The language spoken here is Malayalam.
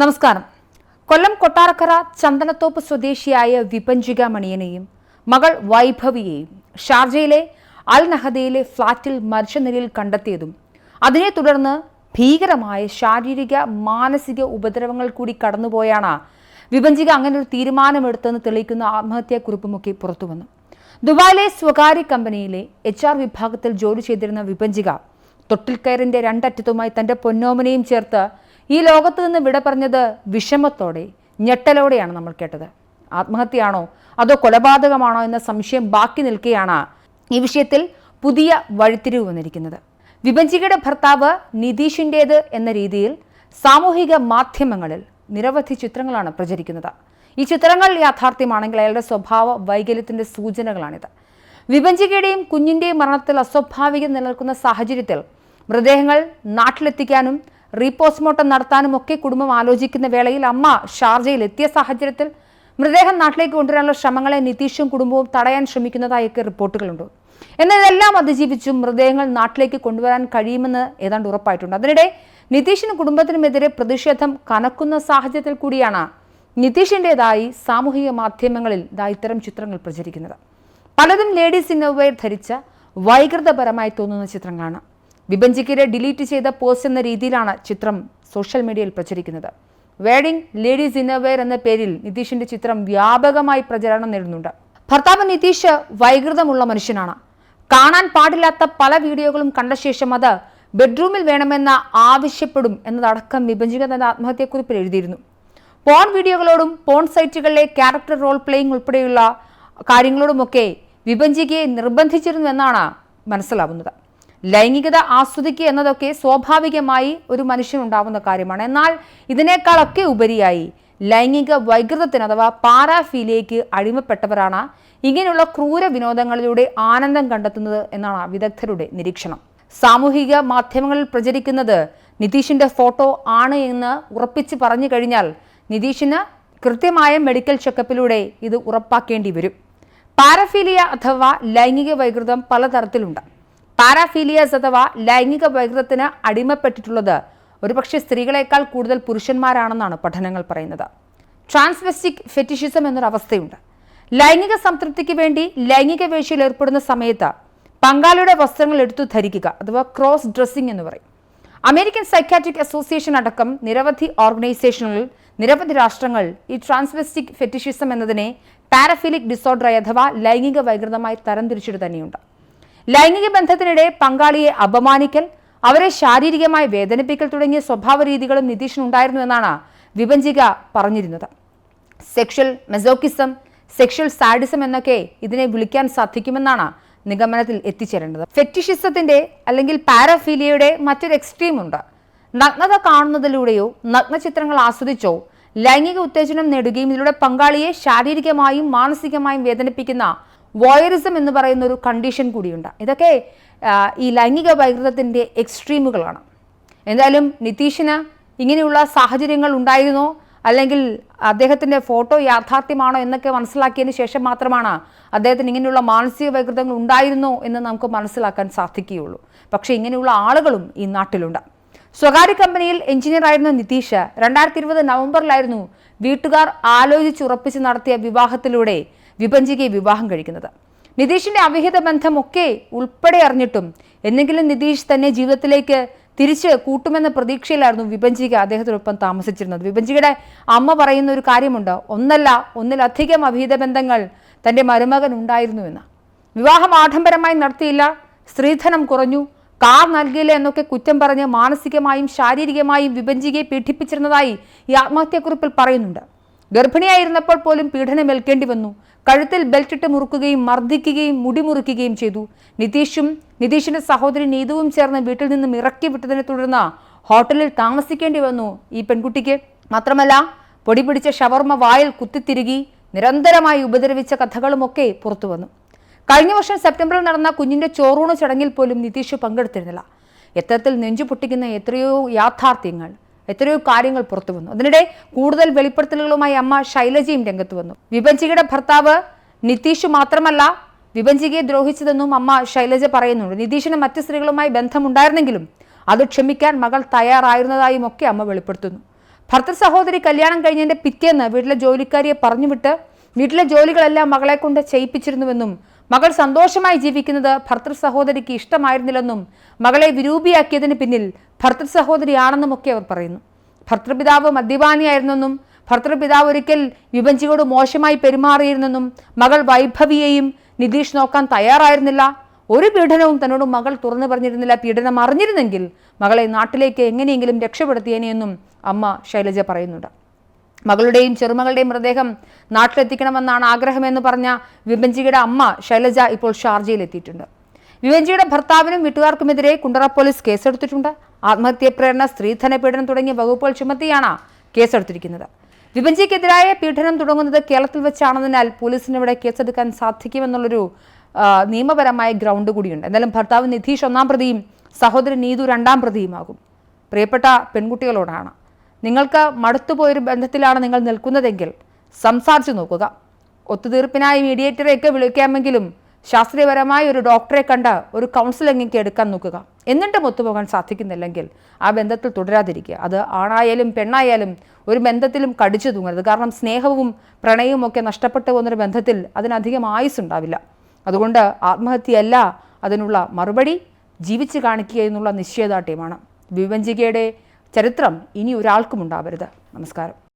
നമസ്കാരം. കൊല്ലം കൊട്ടാരക്കര ചന്ദനത്തോപ്പ് സ്വദേശിയായ വിപഞ്ചിക മണിയനെയും മകൾ വൈഭവിയെയും ഷാർജയിലെ അൽ നഹദയിലെ ഫ്ളാറ്റിൽ മരിച്ച നിലയിൽ കണ്ടെത്തിയതും അതിനെ തുടർന്ന് ഭീകരമായ ശാരീരിക മാനസിക ഉപദ്രവങ്ങൾ കൂടി കടന്നുപോയാണ് വിപഞ്ചിക അങ്ങനെ ഒരു തീരുമാനമെടുത്തെന്ന് തെളിയിക്കുന്ന ആത്മഹത്യാക്കുറിപ്പുമൊക്കെ പുറത്തുവന്നു. ദുബായിലെ സ്വകാര്യ കമ്പനിയിലെ എച്ച് ആർ വിഭാഗത്തിൽ ജോലി ചെയ്തിരുന്ന വിപഞ്ചിക തൊട്ടിൽക്കയറിന്റെ രണ്ടറ്റത്തുമായി തന്റെ പൊന്നോമനയും ചേർത്ത് ഈ ലോകത്ത് നിന്ന് വിട പറഞ്ഞത് വിഷമത്തോടെ ഞെട്ടലോടെയാണ് നമ്മൾ കേട്ടത്. ആത്മഹത്യയാണോ അതോ കൊലപാതകമാണോ എന്ന സംശയം ബാക്കി നിൽക്കുകയാണ് ഈ വിഷയത്തിൽ പുതിയ വഴിത്തിരിവ് വന്നിരിക്കുന്നത്. വിഭജികയുടെ ഭർത്താവ് നിതീഷിന്റേത് എന്ന രീതിയിൽ സാമൂഹിക മാധ്യമങ്ങളിൽ നിരവധി ചിത്രങ്ങളാണ് പ്രചരിക്കുന്നത്. ഈ ചിത്രങ്ങൾ യാഥാർത്ഥ്യമാണെങ്കിൽ അയാളുടെ സ്വഭാവ വൈകല്യത്തിന്റെ സൂചനകളാണിത്. വിഭജികയുടെയും കുഞ്ഞിന്റെയും മരണത്തിൽ അസ്വാഭാവികം നിലനിൽക്കുന്ന സാഹചര്യത്തിൽ മൃതദേഹങ്ങൾ നാട്ടിലെത്തിക്കാനും റീപോസ്റ്റ്മോർട്ടം നടത്താനും ഒക്കെ കുടുംബം ആലോചിക്കുന്ന വേളയിൽ അമ്മ ഷാർജയിൽ എത്തിയ സാഹചര്യത്തിൽ മൃതദേഹം നാട്ടിലേക്ക് കൊണ്ടുവരാനുള്ള ശ്രമങ്ങളെ നിതീഷും കുടുംബവും തടയാൻ ശ്രമിക്കുന്നതായൊക്കെ റിപ്പോർട്ടുകളുണ്ട്. എന്നാൽ ഇതെല്ലാം അതിജീവിച്ചും മൃതദേഹങ്ങൾ നാട്ടിലേക്ക് കൊണ്ടുവരാൻ കഴിയുമെന്ന് ഏതാണ്ട് ഉറപ്പായിട്ടുണ്ട്. അതിനിടെ നിതീഷിനും കുടുംബത്തിനുമെതിരെ പ്രതിഷേധം കനക്കുന്ന സാഹചര്യത്തിൽ കൂടിയാണ് നിതീഷിന്റെതായി സാമൂഹിക മാധ്യമങ്ങളിൽ ഇതാ ഇത്തരം ചിത്രങ്ങൾ പ്രചരിക്കുന്നത്. പലതും ലേഡീസ് ഇന്നോവെയർ ധരിച്ച വൈകൃതപരമായി തോന്നുന്ന ചിത്രങ്ങളാണ്. വിഭജിക്കരെ ഡിലീറ്റ് ചെയ്ത പോസ്റ്റ് എന്ന രീതിയിലാണ് ചിത്രം സോഷ്യൽ മീഡിയയിൽ പ്രചരിക്കുന്നത്. വേഡിംഗ് ലേഡീസ് ഇന്നർവെയർ എന്ന പേരിൽ നിതീഷിന്റെ ചിത്രം വ്യാപകമായി പ്രചരണം നേടുന്നുണ്ട്. ഭർത്താവ് നിതീഷ് വൈകൃതമുള്ള മനുഷ്യനാണ്. കാണാൻ പാടില്ലാത്ത പല വീഡിയോകളും കണ്ട ശേഷം അത് ബെഡ്റൂമിൽ വേണമെന്ന് ആവശ്യപ്പെടും എന്നതടക്കം വിഭജിക തന്റെ ആത്മഹത്യക്കുറിപ്പിൽ എഴുതിയിരുന്നു. പോൺ വീഡിയോകളോടും പോൺ സൈറ്റുകളിലെ ക്യാരക്ടർ റോൾ പ്ലേയിങ് ഉൾപ്പെടെയുള്ള കാര്യങ്ങളോടുമൊക്കെ വിഭജികയെ നിർബന്ധിച്ചിരുന്നു എന്നാണ് മനസ്സിലാവുന്നത്. ലൈംഗികത ആസ്വദിക്കുക എന്നതൊക്കെ സ്വാഭാവികമായി ഒരു മനുഷ്യനുണ്ടാവുന്ന കാര്യമാണ്. എന്നാൽ ഇതിനേക്കാളൊക്കെ ഉപരിയായി ലൈംഗിക വൈകൃതത്തിന് അഥവാ പാരാഫീലിയയ്ക്ക് അടിമപ്പെട്ടവരാണ് ഇങ്ങനെയുള്ള ക്രൂര വിനോദങ്ങളിലൂടെ ആനന്ദം കണ്ടെത്തുന്നത് എന്നാണ് വിദഗ്ധരുടെ നിരീക്ഷണം. സാമൂഹിക മാധ്യമങ്ങളിൽ പ്രചരിക്കുന്നത് നിതീഷിന്റെ ഫോട്ടോ ആണ് എന്ന് ഉറപ്പിച്ച് പറഞ്ഞു കഴിഞ്ഞാൽ നിതീഷിന് കൃത്യമായ മെഡിക്കൽ ചെക്കപ്പിലൂടെ ഇത് ഉറപ്പാക്കേണ്ടി വരും. പാരഫീലിയ അഥവാ ലൈംഗിക വൈകൃതം പലതരത്തിലുണ്ട്. പാരാഫീലിയസ് അഥവാ ലൈംഗിക വൈകൃതത്തിന് അടിമപ്പെട്ടിട്ടുള്ളത്. ഒരുപക്ഷെ സ്ത്രീകളെക്കാൾ കൂടുതൽ പുരുഷന്മാരാണെന്നാണ് പഠനങ്ങൾ പറയുന്നത്. ട്രാൻസ്വെസ്റ്റിക് ഫെറ്റിഷിസം എന്നൊരവസ്ഥയുണ്ട്. ലൈംഗിക സംതൃപ്തിക്ക് വേണ്ടി ലൈംഗിക വേഴ്ചയിൽ ഏർപ്പെടുന്ന സമയത്ത് പങ്കാളിയുടെ വസ്ത്രങ്ങൾ എടുത്തു ധരിക്കുക അഥവാ ക്രോസ് ഡ്രസ്സിംഗ് എന്ന് പറയും. അമേരിക്കൻ സൈക്കാട്രിക് അസോസിയേഷൻ അടക്കം നിരവധി ഓർഗനൈസേഷനുകൾ നിരവധി രാഷ്ട്രങ്ങൾ ഈ ട്രാൻസ്വെസ്റ്റിക് ഫെറ്റിഷിസം എന്നതിനെ പാരഫിലിക് ഡിസോർഡറായി അഥവാ ലൈംഗിക വൈകൃതമായി തരംതിരിച്ചിട്ട് തന്നെയുണ്ട്. ലൈംഗിക ബന്ധത്തിനിടെ പങ്കാളിയെ അപമാനിക്കൽ അവരെ ശാരീരികമായി വേദനിപ്പിക്കൽ തുടങ്ങിയ സ്വഭാവ രീതികളും നിതീഷിനുണ്ടായിരുന്നു എന്നാണ് വിഭജിക പറഞ്ഞിരുന്നത്. സെക്ഷൽ മെസോക്കിസം സെക്ഷൽ സാഡിസം എന്നൊക്കെ ഇതിനെ വിളിക്കാൻ സാധിക്കുമെന്നാണ് നിഗമനത്തിൽ എത്തിച്ചേരേണ്ടത്. ഫെറ്റിഷിസത്തിന്റെ അല്ലെങ്കിൽ പാരഫീലിയയുടെ മറ്റൊരു എക്സ്ട്രീം ഉണ്ട്. നഗ്നത കാണുന്നതിലൂടെയോ നഗ്നചിത്രങ്ങൾ ആസ്വദിച്ചോ ലൈംഗിക ഉത്തേജനം നേടുകയും ഇതിലൂടെ പങ്കാളിയെ ശാരീരികമായും മാനസികമായും വേദനിപ്പിക്കുന്ന വോയറിസം എന്ന് പറയുന്ന ഒരു കണ്ടീഷൻ കൂടിയുണ്ട്. ഇതൊക്കെ ഈ ലൈംഗിക വൈകൃതത്തിന്റെ എക്സ്ട്രീമുകളാണ് എന്തായാലും നിതീഷിന് ഇങ്ങനെയുള്ള സാഹചര്യങ്ങൾ ഉണ്ടായിരുന്നോ? അല്ലെങ്കിൽ അദ്ദേഹത്തിന്റെ ഫോട്ടോ യാഥാർത്ഥ്യമാണോ എന്നൊക്കെ മനസ്സിലാക്കിയതിന് ശേഷം മാത്രമാണ് അദ്ദേഹത്തിന് ഇങ്ങനെയുള്ള മാനസിക വൈകൃതങ്ങൾ ഉണ്ടായിരുന്നോ എന്ന് നമുക്ക് മനസ്സിലാക്കാൻ സാധിക്കുകയുള്ളൂ. പക്ഷേ ഇങ്ങനെയുള്ള ആളുകളും ഈ നാട്ടിലുണ്ട്. സ്വകാര്യ കമ്പനിയിൽ എഞ്ചിനീയർ ആയിരുന്ന നിതീഷ് രണ്ടായിരത്തി ഇരുപത് നവംബറിലായിരുന്നു വീട്ടുകാർ ആലോചിച്ചുറപ്പിച്ച് നടത്തിയ വിവാഹത്തിലൂടെ വിഭജികയെ വിവാഹം കഴിക്കുന്നത്. നിതീഷിന്റെ അവിഹിത ബന്ധമൊക്കെ ഉൾപ്പെടെ അറിഞ്ഞിട്ടും എന്നെങ്കിലും നിതീഷ് തന്നെ ജീവിതത്തിലേക്ക് തിരിച്ച് കൂട്ടുമെന്ന പ്രതീക്ഷയിലായിരുന്നു വിപഞ്ചിക അദ്ദേഹത്തിനൊപ്പം താമസിച്ചിരുന്നത്. വിപഞ്ചികയുടെ അമ്മ പറയുന്ന ഒരു കാര്യമുണ്ട്. ഒന്നല്ല ഒന്നിലധികം അവിഹിത ബന്ധങ്ങൾ തന്റെ മരുമകൻ ഉണ്ടായിരുന്നു എന്ന് വിവാഹം ആഡംബരമായി നടത്തിയില്ല സ്ത്രീധനം കുറഞ്ഞു കാർ നൽകിയില്ല എന്നൊക്കെ കുറ്റം പറഞ്ഞ് മാനസികമായും ശാരീരികമായും വിഭജികയെ പീഡിപ്പിച്ചിരുന്നതായി ഈ ആത്മഹത്യാക്കുറിപ്പിൽ പറയുന്നുണ്ട്. ഗർഭിണിയായിരുന്നപ്പോൾ പോലും പീഡനമേൽക്കേണ്ടി വന്നു. കഴുത്തിൽ ബെൽറ്റിട്ട് മുറുക്കുകയും മർദ്ദിക്കുകയും മുടിമുറിക്കുകയും ചെയ്തു. നിതീഷും നിതീഷിന്റെ സഹോദരി നീതുവും ചേർന്ന് വീട്ടിൽ നിന്നും ഇറക്കി വിട്ടതിനെ തുടർന്ന് ഹോട്ടലിൽ താമസിക്കേണ്ടി വന്നു. ഈ പെൺകുട്ടിക്ക് മാത്രമല്ല പൊടി പിടിച്ച ഷവർമ വായിൽ കുത്തിത്തിരുകി നിരന്തരമായി ഉപദ്രവിച്ച കഥകളുമൊക്കെ പുറത്തു വന്നു. കഴിഞ്ഞ വർഷം സെപ്റ്റംബറിൽ നടന്ന കുഞ്ഞിന്റെ ചോറൂണ് ചടങ്ങിൽ പോലും നിതീഷ് പങ്കെടുത്തിരുന്നില്ല. എത്തരത്തിൽ നെഞ്ചു പൊട്ടിക്കുന്ന എത്രയോ യാഥാർത്ഥ്യങ്ങൾ. എത്രയോ കാര്യങ്ങൾ പുറത്തു വന്നു. അതിനിടെ കൂടുതൽ വെളിപ്പെടുത്തലുകളുമായി അമ്മ ശൈലജയും രംഗത്ത് വന്നു. വിഭജികയുടെ ഭർത്താവ് നിതീഷ് മാത്രമല്ല വിഭജികയെ ദ്രോഹിച്ചതെന്നും അമ്മ ശൈലജ പറയുന്നുണ്ട്. നിതീഷിന് മറ്റ് സ്ത്രീകളുമായി ബന്ധമുണ്ടായിരുന്നെങ്കിലും അത് ക്ഷമിക്കാൻ മകൾ തയ്യാറായിരുന്നതായും ഒക്കെ അമ്മ വെളിപ്പെടുത്തുന്നു. ഭർത്തൃ സഹോദരി കല്യാണം കഴിഞ്ഞതിന്റെ പിറ്റേന്ന് വീട്ടിലെ ജോലിക്കാരിയെ പറഞ്ഞുവിട്ട് വീട്ടിലെ ജോലികളെല്ലാം മകളെ കൊണ്ട് ചെയ്യിപ്പിച്ചിരുന്നുവെന്നും മകൾ സന്തോഷമായി ജീവിക്കുന്നത് ഭർത്തൃ സഹോദരിക്ക് ഇഷ്ടമായിരുന്നില്ലെന്നും മകളെ വിരൂപിയാക്കിയതിന് പിന്നിൽ ഭർത്തൃ സഹോദരിയാണെന്നുമൊക്കെ അവർ പറയുന്നു. ഭർത്തൃപിതാവ് മദ്യപാനിയായിരുന്നെന്നും ഭർത്തൃപിതാവ് ഒരിക്കൽ വിപഞ്ചിയോട് മോശമായി പെരുമാറിയിരുന്നെന്നും മകൾ വൈഭവിയെയും നിതീഷ് നോക്കാൻ തയ്യാറായിരുന്നില്ല. ഒരു പീഡനവും തന്നോട് മകൾ തുറന്നു പറഞ്ഞിരുന്നില്ല പീഡനം അറിഞ്ഞിരുന്നെങ്കിൽ മകളെ നാട്ടിലേക്ക് എങ്ങനെയെങ്കിലും രക്ഷപ്പെടുത്തിയേനെയെന്നും അമ്മ ശൈലജ പറയുന്നുണ്ട്. മകളുടെയും ചെറുമകളുടെയും മൃതദേഹം നാട്ടിലെത്തിക്കണമെന്നാണ് ആഗ്രഹമെന്ന് പറഞ്ഞ വിപഞ്ചിയുടെ അമ്മ ശൈലജ ഇപ്പോൾ ഷാർജയിലെത്തിയിട്ടുണ്ട്. വിവഞ്ചിയുടെ ഭർത്താവിനും വീട്ടുകാർക്കുമെതിരെ കുണ്ടറ പോലീസ് കേസെടുത്തിട്ടുണ്ട്. ആത്മഹത്യ പ്രേരണ സ്ത്രീധന പീഡനം തുടങ്ങിയ വകുപ്പുകൾ ചുമത്തിയാണ് കേസെടുത്തിരിക്കുന്നത്. വിഭജിക്കെതിരായ പീഡനം തുടങ്ങുന്നത് കേരളത്തിൽ വെച്ചാണെന്നതിനാൽ പോലീസിന് ഇവിടെ കേസെടുക്കാൻ സാധിക്കുമെന്നുള്ളൊരു നിയമപരമായ ഗ്രൗണ്ട് കൂടിയുണ്ട്. എന്നാലും ഭർത്താവ് നിധീഷ് ഒന്നാം പ്രതിയും സഹോദരൻ നീതു രണ്ടാം പ്രതിയുമാകും. പ്രിയപ്പെട്ട പെൺകുട്ടികളോടാണ്. നിങ്ങൾക്ക് മടുത്തുപോയൊരു ബന്ധത്തിലാണ് നിങ്ങൾ നിൽക്കുന്നതെങ്കിൽ സംസാരിച്ചു നോക്കുക. ഒത്തുതീർപ്പിനായി മീഡിയേറ്ററെയൊക്കെ വിളിക്കാമെങ്കിലും ശാസ്ത്രീയപരമായ ഒരു ഡോക്ടറെ കണ്ട ഒരു കൗൺസിലിങ്ങിക്ക് എടുക്കാൻ നോക്കുക. എന്നിട്ടും ഒത്തുപോകാൻ സാധിക്കുന്നില്ലെങ്കിൽ ആ ബന്ധത്തിൽ തുടരാതിരിക്കുക. അത് ആണായാലും പെണ്ണായാലും ഒരു ബന്ധത്തിലും കടിച്ചു തൂങ്ങരുത്. കാരണം സ്നേഹവും പ്രണയവും ഒക്കെ നഷ്ടപ്പെട്ടു പോകുന്നൊരു ബന്ധത്തിൽ അതിനധികം ആയുസ് ഉണ്ടാവില്ല. അതുകൊണ്ട് ആത്മഹത്യയല്ല അതിനുള്ള മറുപടി ജീവിച്ചു കാണിക്കുക എന്നുള്ള നിശ്ചയദാർഢ്യമാണ്. വിവഞ്ചികയുടെ ചരിത്രം ഇനി ഒരാൾക്കും ഉണ്ടാവരുത്. നമസ്കാരം.